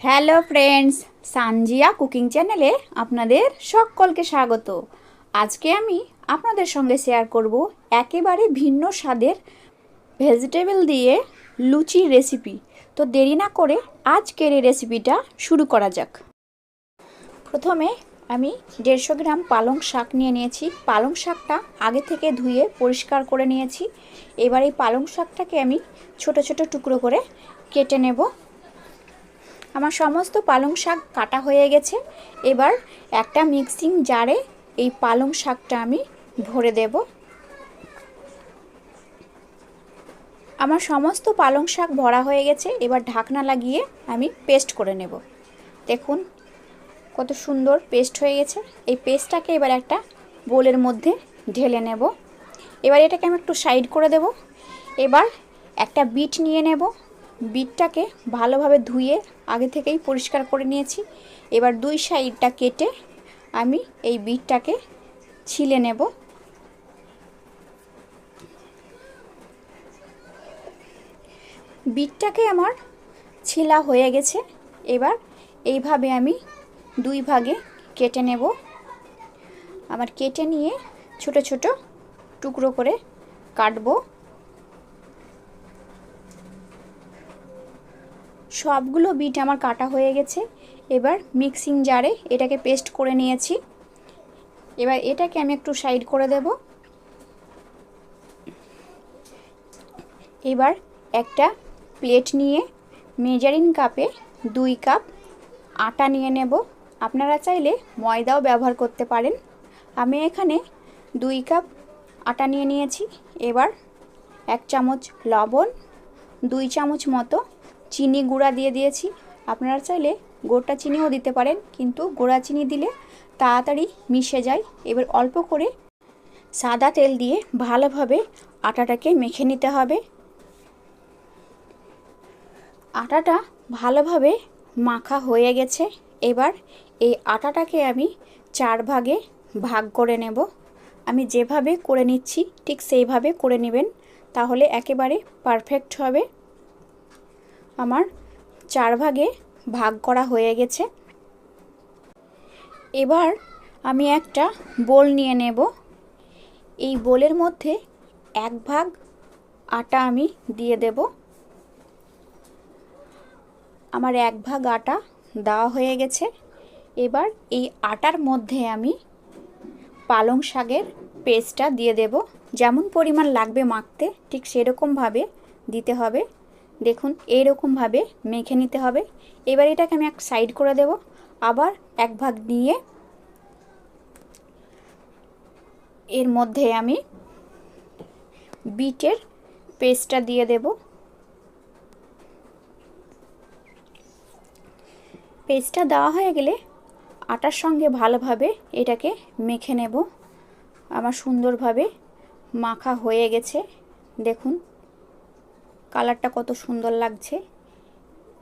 Hello friends Sanjia cooking চ্যানেলে আপনাদের সকলকে স্বাগত। আজকে আমি আপনাদের সঙ্গে শেয়ার করব একেবারে ভিন্ন স্বাদের ভেজিটেবল দিয়ে লুচি রেসিপি তো দেরি না করে আজকের এই রেসিপিটা শুরু করা যাক। প্রথমে আমি দেড়শো গ্রাম পালং শাক নিয়ে নিয়েছি। পালং শাকটা আগে থেকে ধুয়ে পরিষ্কার করে নিয়েছি। এবার এই পালং শাকটাকে আমি ছোট ছোট টুকরো করে কেটে নেব। আমার সমস্ত পালং শাক কাটা হয়ে গেছে। এবার একটা মিক্সিং জারে এই পালং শাকটা আমি ভরে দেব। আমার সমস্ত পালং শাক ভরা হয়ে গেছে, এবার ঢাকনা লাগিয়ে আমি পেস্ট করে নেব। দেখুন কত সুন্দর পেস্ট হয়ে গেছে। এই পেস্টটাকে এবার একটা বোলের মধ্যে ঢেলে নেব। এবার এটাকে আমি একটু সাইড করে দেব। এবার একটা বিট নিয়ে নেব। বিটটাকে ভালোভাবে ধুয়ে আগে থেকেই পরিষ্কার করে নিয়েছি। এবার দুই সাইডটা কেটে আমি এই বিটটাকে ছিলে নেব। বিটটাকে আমার ছিলা হয়ে গেছে। এবার এইভাবে আমি দুই ভাগে কেটে নেব। আমার কেটে নিয়ে ছোট ছোট টুকরো করে কাটবো। সবগুলো বিট আমার কাটা হয়ে গেছে। এবার মিক্সিং জারে এটাকে পেস্ট করে নিয়েছি। এবার এটাকে আমি একটু সাইড করে দেব। এবার একটা প্লেট নিয়ে মেজারিং কাপে দুই কাপ আটা নিয়ে নেব। আপনারা চাইলে ময়দাও ব্যবহার করতে পারেন। আমি এখানে দুই কাপ আটা নিয়ে নিয়েছি। এবার এক চামচ লবণ, দুই চামচ মতো চিনি গুঁড়া দিয়ে দিয়েছি। আপনারা চাইলে গোটা চিনিও দিতে পারেন, কিন্তু গোড়া চিনি দিলে তাড়াতাড়ি মিশে যায়। এবার অল্প করে সাদা তেল দিয়ে ভালোভাবে আটাটাকে মেখে নিতে হবে। আটাটা ভালোভাবে মাখা হয়ে গেছে। এবার এই আটাটাকে আমি চার ভাগে ভাগ করে নেব। আমি যেভাবে করে নিচ্ছি, ঠিক সেইভাবে করে নেবেন, তাহলে একেবারে পারফেক্ট হবে। আমার চার ভাগে ভাগ করা হয়ে গেছে। এবার আমি একটা বোল নিয়ে নেব। এই বোলের মধ্যে এক ভাগ আটা আমি দিয়ে দেব। আমার এক ভাগ আটা দেওয়া হয়ে গেছে। এবার এই আটার মধ্যে আমি পালং শাকের পেস্টটা দিয়ে দেব। যেমন পরিমাণ লাগবে মাখতে, ঠিক সেরকমভাবে দিতে হবে। দেখুন এইরকমভাবে মেখে নিতে হবে। এবার এটাকে আমি এক সাইড করে দেব। আবার এক ভাগ নিয়ে এর মধ্যে আমি বিটের পেস্টটা দিয়ে দেব। পেস্টটা দেওয়া হয়ে গেলে আটার সঙ্গে ভালোভাবে এটাকে মেখে নেব। আমার সুন্দরভাবে মাখা হয়ে গেছে। দেখুন কালারটা কত সুন্দর লাগছে।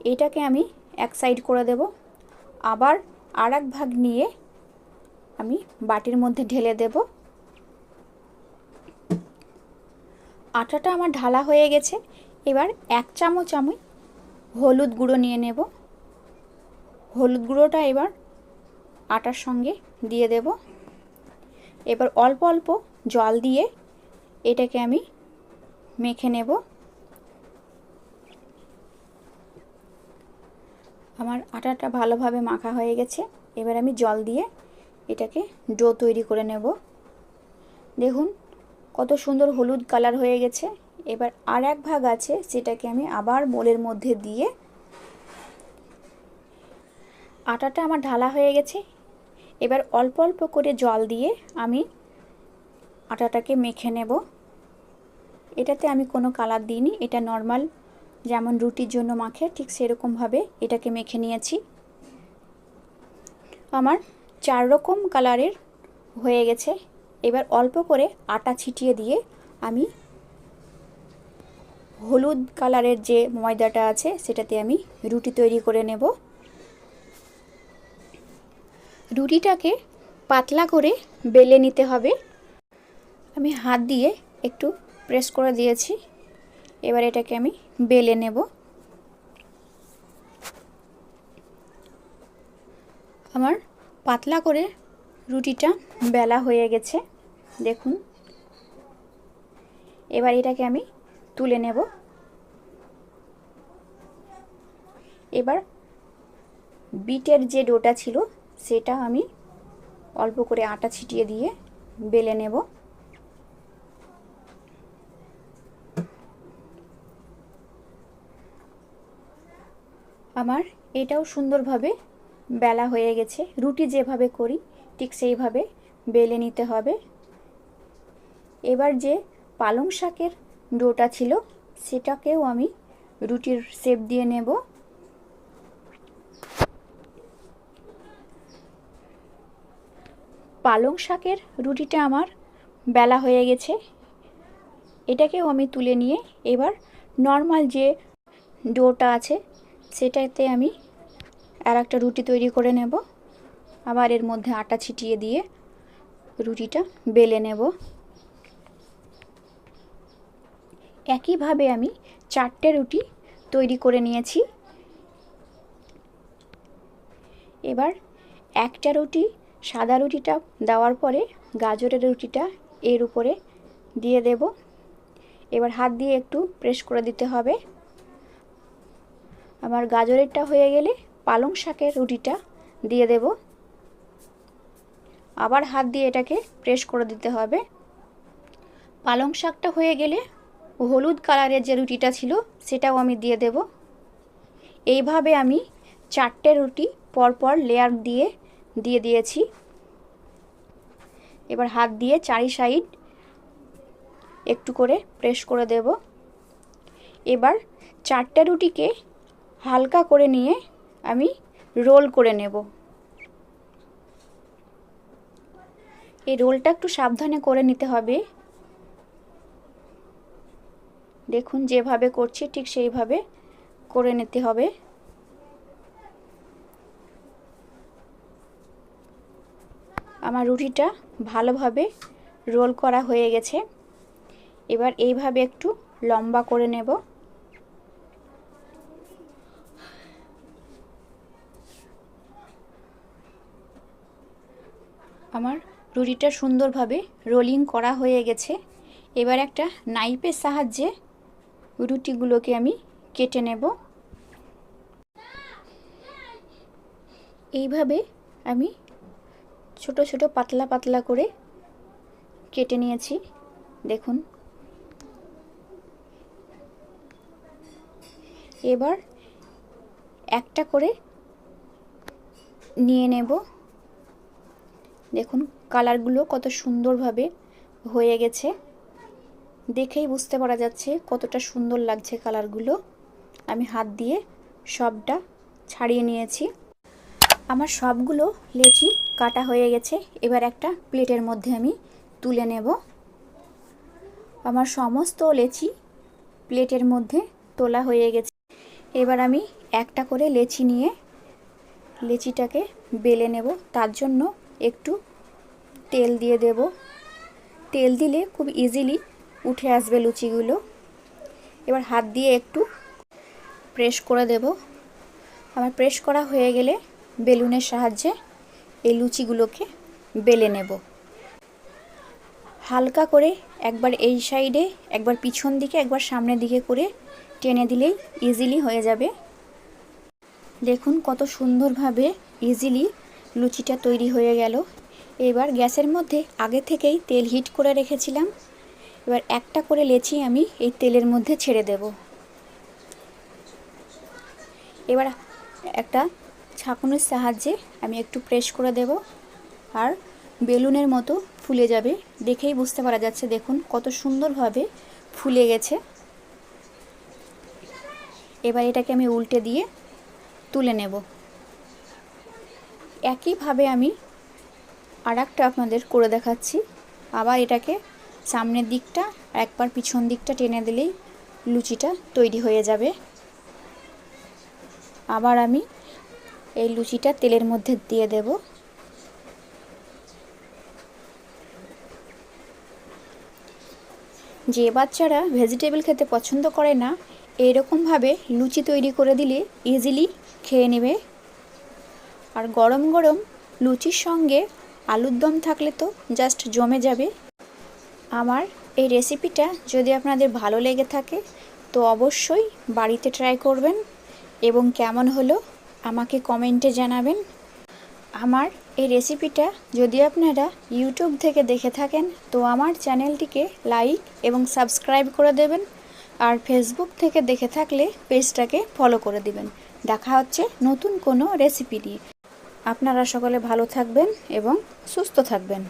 এটাকে আমি এক সাইড করে দেব। আবার আর ভাগ নিয়ে আমি বাটির মধ্যে ঢেলে দেব। আটাটা আমার ঢালা হয়ে গেছে। এবার এক চামচ আমি হলুদ গুঁড়ো নিয়ে নেব। হলুদ গুঁড়োটা এবার আটার সঙ্গে দিয়ে দেব। এবার অল্প অল্প জল দিয়ে এটাকে আমি মেখে নেব। আমার আটাটা ভালোভাবে মাখা হয়ে গেছে। এবার আমি জল দিয়ে এটাকে ডো তৈরি করে নেব। দেখুন, কত সুন্দর হলুদ কালার হয়ে গেছে। এবার আর এক ভাগ আছে, সেটাকে আমি আবার মোলের মধ্যে দিয়ে আটাটা আমার ঢালা হয়ে গেছে। এবার অল্প অল্প করে জল দিয়ে আমি আটাটাকে মেখে নেব। এটাতে আমি কোনো কালার দিইনি, এটা নর্মাল যেমন রুটির জন্য মাখে, ঠিক সেরকমভাবে এটাকে মেখে নিয়েছি। আমার চার রকম কালারের হয়ে গেছে। এবার অল্প করে আটা ছিটিয়ে দিয়ে আমি হলুদ কালারের যে ময়দাটা আছে, সেটাতে আমি রুটি তৈরি করে নেব। রুটিটাকে পাতলা করে বেলে নিতে হবে। আমি হাত দিয়ে একটু প্রেস করে দিয়েছি। এবার এটাকে আমি বেলে নেব। আমার পাতলা করে রুটিটা বেলা হয়ে গেছে, দেখুন। এবার এটাকে আমি তুলে নেব। এবার বিটের যে ডোটা ছিল, সেটা আমি অল্প করে আটা ছিটিয়ে দিয়ে বেলে নেব। আমার এটাও সুন্দরভাবে বেলা হয়ে গেছে। রুটি যেভাবে করি, ঠিক সেইভাবে বেলে নিতে হবে। এবার যে পালং শাকের ডোটা ছিল, সেটাকেও আমি রুটির শেপ দিয়ে নেব। পালং শাকের রুটিটা আমার বেলা হয়ে গেছে। এটাকেও আমি তুলে নিয়ে এবার নর্মাল যে ডোটা আছে সেটাতে আমি আর একটা রুটি তৈরি করে নেব। আবার এর মধ্যে আটা ছিটিয়ে দিয়ে রুটিটা বেলে নেব। একইভাবে আমি চারটে রুটি তৈরি করে নিয়েছি। এবার একটা রুটি সাদা রুটিটা দেওয়ার পরে গাজরের রুটিটা এর উপরে দিয়ে দেব। এবার হাত দিয়ে একটু প্রেস করে দিতে হবে। আমার গাজরেরটা হয়ে গেলে পালং শাকের রুটিটা দিয়ে দেব। আবার হাত দিয়ে এটাকে প্রেস করে দিতে হবে। পালং শাকটা হয়ে গেলে হলুদ কালারের যে রুটিটা ছিল সেটাও আমি দিয়ে দেব। এইভাবে আমি চারটে রুটি পরপর লেয়ার দিয়ে দিয়ে দিয়েছি। এবার হাত দিয়ে চারি সাইড একটু করে প্রেস করে দেব। এবার চারটে রুটিকে হালকা করে নিয়ে আমি রোল করে নেব। এই রোলটা একটু সাবধানে করে নিতে হবে। দেখুন যেভাবে করছি ঠিক সেইভাবে করে নিতে হবে। আমার রুটিটা ভালোভাবে রোল করা হয়ে গেছে। এবার এইভাবে একটু লম্বা করে নেব। আমার রুটিটা সুন্দরভাবে রোলিং করা হয়ে গেছে। এবার একটা নাইফের সাহায্যে রুটিগুলোকে আমি কেটে নেব। এইভাবে আমি ছোট ছোট পাতলা পাতলা করে কেটে নিয়েছি। দেখুন। এবার একটা করে নিয়ে নেব। দেখুন, কালারগুলো কত সুন্দরভাবে হয়ে গেছে। দেখেই বুঝতে পারা যাচ্ছে কতটা সুন্দর লাগছে কালারগুলো। আমি হাত দিয়ে সবটা ছাড়িয়ে নিয়েছি। আমার সবগুলো লেচি কাটা হয়ে গেছে। এবার একটা প্লেটের মধ্যে আমি তুলে নেব। আমার সমস্ত লেচি প্লেটের মধ্যে তোলা হয়ে গেছে। এবার আমি একটা করে লেচি নিয়ে লেচিটাকে বেলে নেব। তার জন্য একটু তেল দিয়ে দেব। তেল দিলে খুব ইজিলি উঠে আসবে লুচিগুলো। এবার হাত দিয়ে একটু প্রেস করে দেব। আমার প্রেস করা হয়ে গেলে বেলুনের সাহায্যে এই লুচিগুলোকে বেলে নেব। হালকা করে একবার এই সাইডে একবার পিছন দিকে, একবার সামনের দিকে করে টেনে দিলেই ইজিলি হয়ে যাবে। দেখুন কত সুন্দরভাবে ইজিলি লুচিটা তৈরি হয়ে গেল। এবার গ্যাসের মধ্যে আগে থেকেই তেল হিট করে রেখেছিলাম। এবার একটা করে লেচি আমি এই তেলের মধ্যে ছেড়ে দেব। এবার একটা ছাঁকুনের সাহায্যে আমি একটু প্রেস করে দেব আর বেলুনের মতো ফুলে যাবে। দেখেই বুঝতে পারা যাচ্ছে, দেখুন কত সুন্দরভাবে ফুলে গেছে। এবার এটাকে আমি উল্টে দিয়ে তুলে নেব। একইভাবে আমি আর একটা আপনাদের করে দেখাচ্ছি। আবার এটাকে সামনের দিকটা একবার পিছন দিকটা টেনে দিলেই লুচিটা তৈরি হয়ে যাবে। আবার আমি এই লুচিটা তেলের মধ্যে দিয়ে দেব। যে বাচ্চারা ভেজিটেবল খেতে পছন্দ করে না এইরকমভাবে লুচি তৈরি করে দিলে ইজিলি খেয়ে নেবে। আর গরম গরম লুচির সঙ্গে আলুর দম থাকলে তো জাস্ট জমে যাবে। আমার এই রেসিপিটা যদি আপনাদের ভালো লেগে থাকে, তো অবশ্যই বাড়িতে ট্রাই করবেন এবং কেমন হলো আমাকে কমেন্টে জানাবেন। আমার এই রেসিপিটা যদি আপনারা ইউটিউব থেকে দেখে থাকেন, তো আমার চ্যানেলটিকে লাইক এবং সাবস্ক্রাইব করে দেবেন। আর ফেসবুক থেকে দেখে থাকলে পেজটাকে ফলো করে দেবেন। দেখা হচ্ছে নতুন কোনো রেসিপি নিয়ে। আপনারা সকলে ভালো থাকবেন এবং সুস্থ থাকবেন।